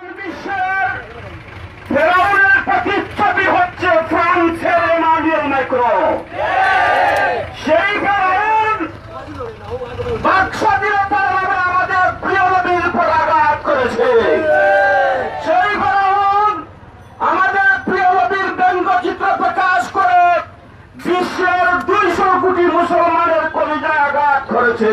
বিশ্বের ফেরাউনের প্রতিচ্ছবি হচ্ছে ফ্রান্সের এমানুয়েল ম্যাক্রো সেই ফেরাউন বাক স্বাধীনতার নামে আমাদের প্রিয় নবীর উপর আঘাত করেছে সেই ফেরাউন আমাদের প্রিয় নবীর ব্যঙ্গচিত্র প্রকাশ করে বিশ্বের দুইশো কোটি মুসলমানের কলিজায় আঘাত করেছে।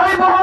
아래 보고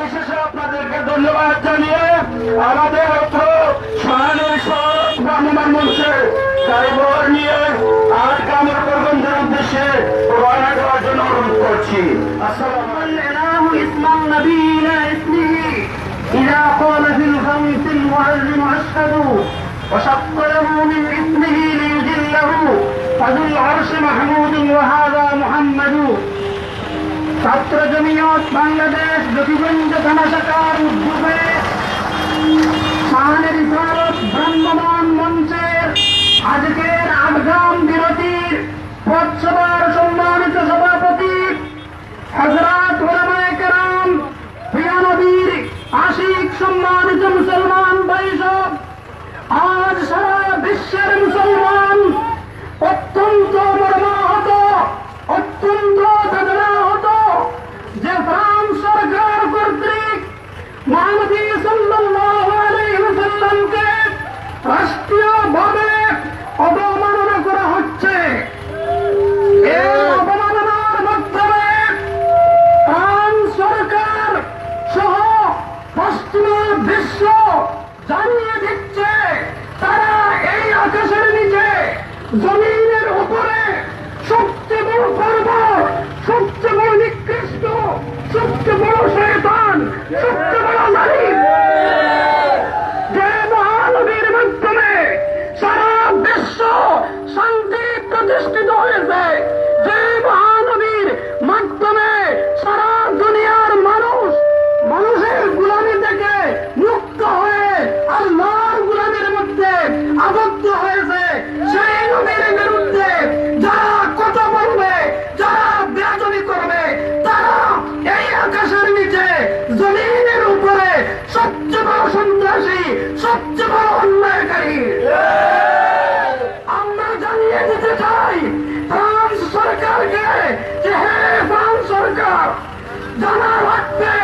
বিশেষে আপনাদেরকে ধন্যবাদ জানিয়ে আমাদের অর্থ সোহানের সব ভ্রাম্যমান মঞ্চে ড্রাইভার নিয়ে আর কামর প্রবন্ধের উদ্দেশ্যে রওনা দেওয়ার জন্য অনুরোধ করছি। إذا قال في الخمس المعلم أشهد وشق له من اسمه ليجله فذو العرش محمود وهذا محمد ছাত্র জমিয়ত বাংলাদেশ জকিগঞ্জ থানা শাখার উদ্যোগে শাহানের ইসারত ভ্রাম্যমান মঞ্চের আজকের আগাম বিরতির পথসভার সম্মানিত সভাপতি হজরাত ওলামায়াম প্রিয়ানবীর আশিক সম্মানিত মুসলমান বৈষব আজ সারা বিশ্বের মুসলমান জমিনের উপরে সবচেয়ে বড় পর্ব সবচেয়ে বড় নিকৃষ্ট সবচেয়ে বড় শয়তান সবচেয়ে জানা রাখবে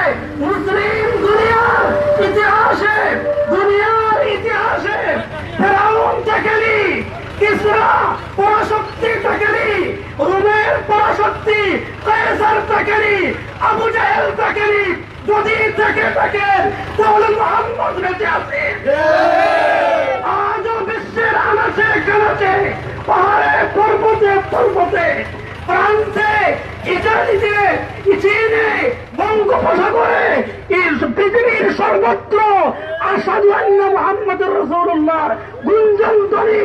মুসলিম দুনিয়ার ইতিহাসে দুনিয়ার ইতিহাসে। ফেরাউন থেকেলি কিসরা পরাশক্তি থেকেলি রোমের পরাশক্তি, কায়সার থেকেলি আবু জাহেল থেকেলি যদি থেকে থাকে তাহলে মোহাম্মদ বেঁচে আছে। আজও বিশ্বের আনাচে কানাচে, পাহাড়ে পর্বতে পর্বতে ফ্রান্সে ইটালিতে চীনে বঙ্গোপসাগরে পৃথিবীর সর্বত্র আসাদু আন্না মোহাম্মদ রসুল্লাহ গুঞ্জন ধ্বনি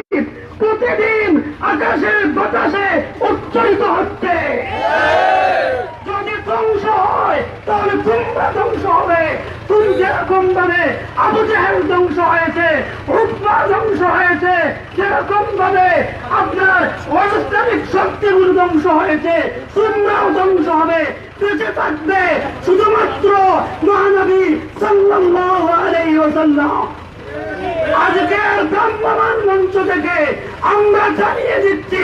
প্রতিদিন আকাশে বাতাসে উচ্চারিত হচ্ছে। যদি ধ্বংস হয় তাহলে তোমরা ধ্বংস হবে। তুমি যেরকম ভাবে আবু জাহেল ধ্বংস হয়েছে রূপা ধ্বংস হয়েছে, যেরকম ভাবে আপনার অনাস্তানিক শক্তিগুলো ধ্বংস হয়েছে তোমরাও ধ্বংস হবে। বেঁচে থাকবে শুধুমাত্র মহানবী সাল্লাল্লাহু আলাইহি ওয়াসাল্লাম। আজকের ভ্রাম্যমান মঞ্চ থেকে আমরা জানিয়ে দিচ্ছি,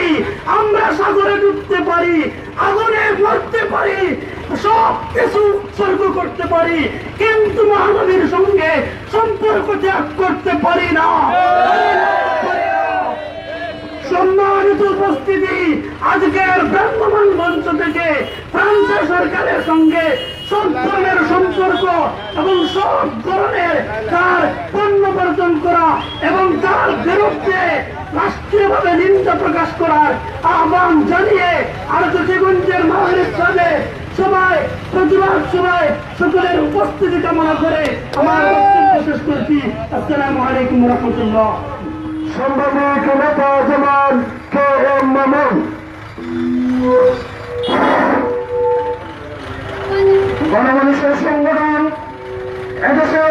আমরা সাগরে ডুবতে পারি, আগুনে মরতে পারি সব কিছু উৎসর্গ করতে পারি। কিন্তু মহানবীর সঙ্গে সম্পর্ক ত্যাগ করতে পারি না। সম্মানিত উপস্থিতি, আজকের ভ্রাম্যমান মঞ্চ থেকে ফ্রান্সের সরকারের সঙ্গে সব ধরনের সম্পর্ক এবং সব ধরনের তার পণ্য বর্জন করা এবং তার বিরুদ্ধে রাষ্ট্রীয়ভাবে নিন্দা প্রকাশ করার আহ্বান জানিয়ে আরতগঞ্জের মাহের সাথে সবাই, প্রতিবাদ সবাই সকলের উপস্থিতি কামনা করে আমার বক্তব্য করছি। আসসালামু আলাইকুম রহমতুল্লাহ। সাংবাদিক নেতা জমান কে এম মামুন। গণমানুষের সংগঠন এদেশের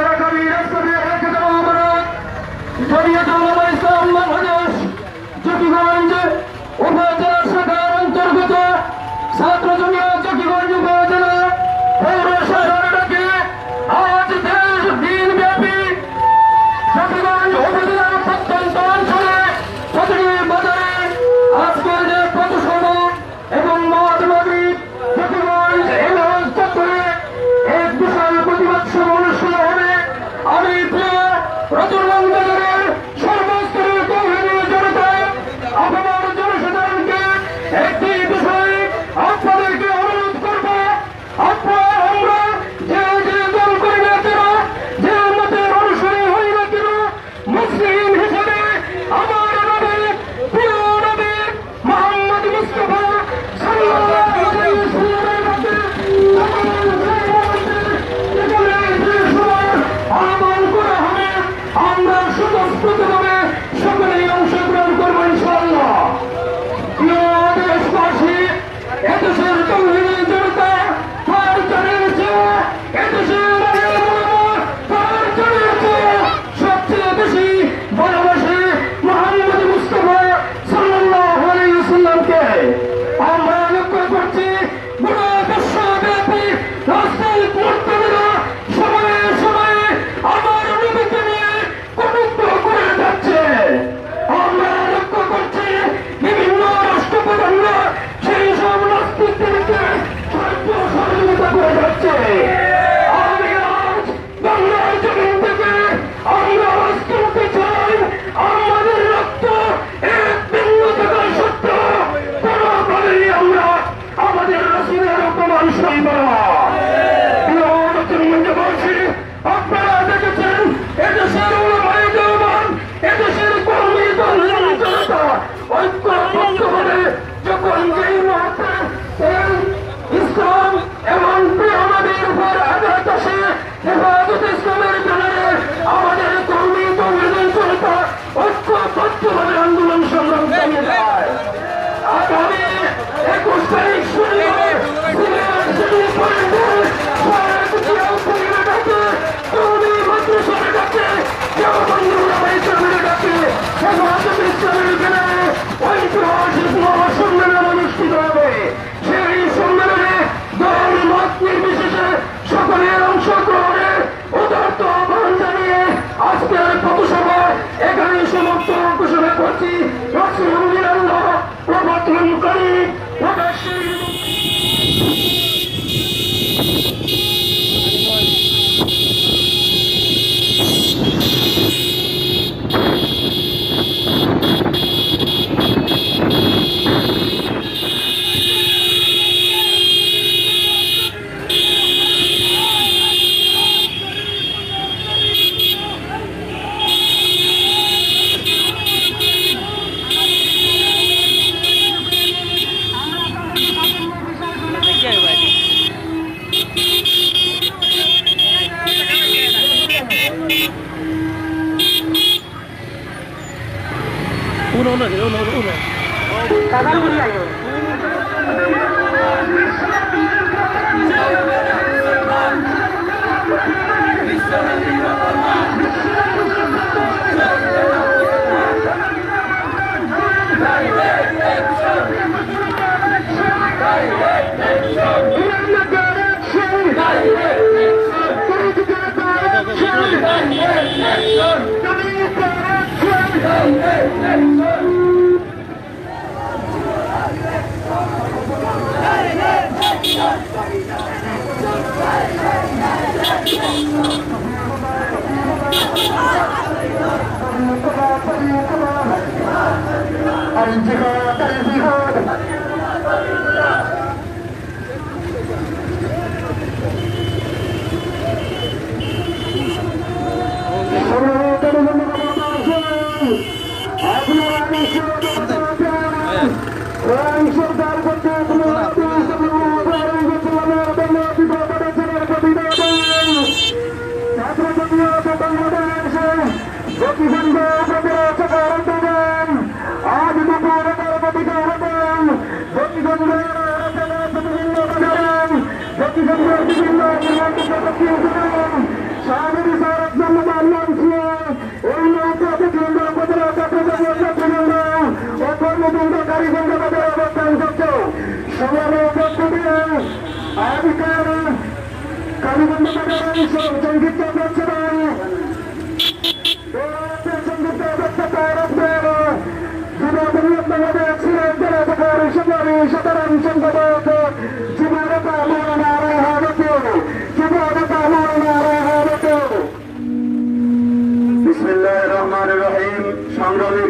সাক্ষী সাক্ষী হরিয়াল প্রভাত হরিয়া Arınca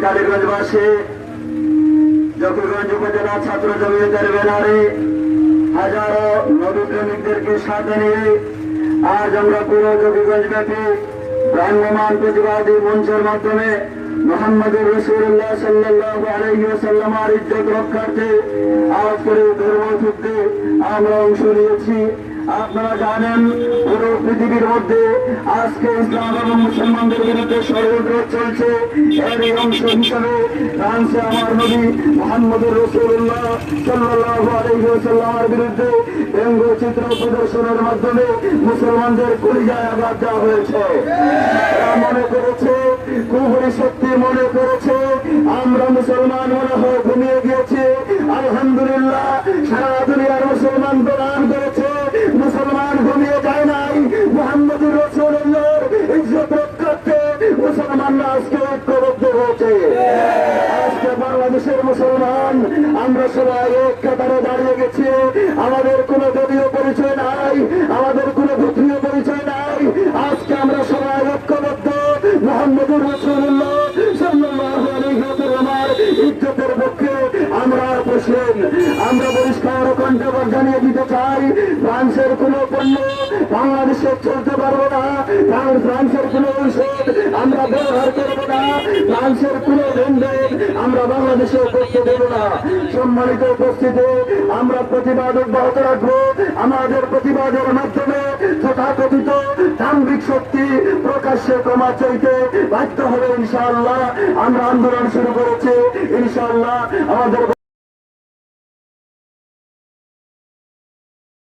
কালীগঞ্জবাসী, জকিগঞ্জ উপজেলা ছাত্র জমিয়তের ব্যানারে হাজারো নদী সাথে নিয়ে আজ আমরা পুরো জকিগঞ্জ ব্যাপী ভ্রাম্যমান প্রতিবাদী মঞ্চের মাধ্যমে মোহাম্মদুর রসুল্লাহ সাল্লাহ আলহিসাল্লামার ইজ্জত রক্ষার্থে আমরা অংশ নিয়েছি। আপনারা জানেন, পুরো পৃথিবীর মধ্যে আজকে ইসলাম এবং মুসলমানদের বিরুদ্ধে ষড়যন্ত্র চলছে। এরই অংশ হিসাবে ফ্রান্সে আমার নবী মোহাম্মদুর রসুল্লাহ সাল্লাহ আলহিসাল্লামের বিরুদ্ধে ব্যঙ্গচিত্র প্রদর্শনের মাধ্যমে মুসলমানদের কলিজায় আঘাত দেওয়া হয়েছে। এরা মনে করেছে কুহুরি শক্তি মনে করেছে, আমরা মুসলমান মনে হয় ঘুমিয়ে গিয়েছি। আলহামদুলিল্লাহ, সারা দুনিয়ার মুসলমান প্রদান করেছে। মুসলমান ঘুমিয়ে যায় নাই। মোহাম্মদুর রসুল্লাহর ইজ্জত রক্ষার্থে মুসলমানরা আজকে ঐক্যবদ্ধ হয়েছে। আজকে বাংলাদেশের মুসলমান, আমরা সবাই এক কাতারে দাঁড়িয়ে গেছি। আমাদের কোনো দলীয় পরিচয় নাই, আমাদের কোনো গোত্রীয় পরিচয় নাই। আজকে আমরা সবাই ঐক্যবদ্ধ। মোহাম্মদুর রসুল্লাহ আমরা বসলেন আমরা পরিষ্কার কণ্ঠবর জানিয়ে দিতে চাই বাংলাদেশে চলতে পারব না। কারণ ফ্রান্সের কোনো ঔষধ আমরা ব্যবহার করব না। ফ্রান্সের কোনো লেনদেন আমরা বাংলাদেশে করতে দেব না। সম্মানিত উপস্থিতি, আমরা প্রতিবাদ অব্যাহত রাখব। আমাদের প্রতিবাদের মাধ্যমে তথাকথিত সাংবিক শক্তি প্রকাশ্যে ক্ষমা চাইতে বাধ্য হবে ইনশাআল্লাহ। আমরা আন্দোলন শুরু করেছি। ইনশাআল্লাহ আমাদের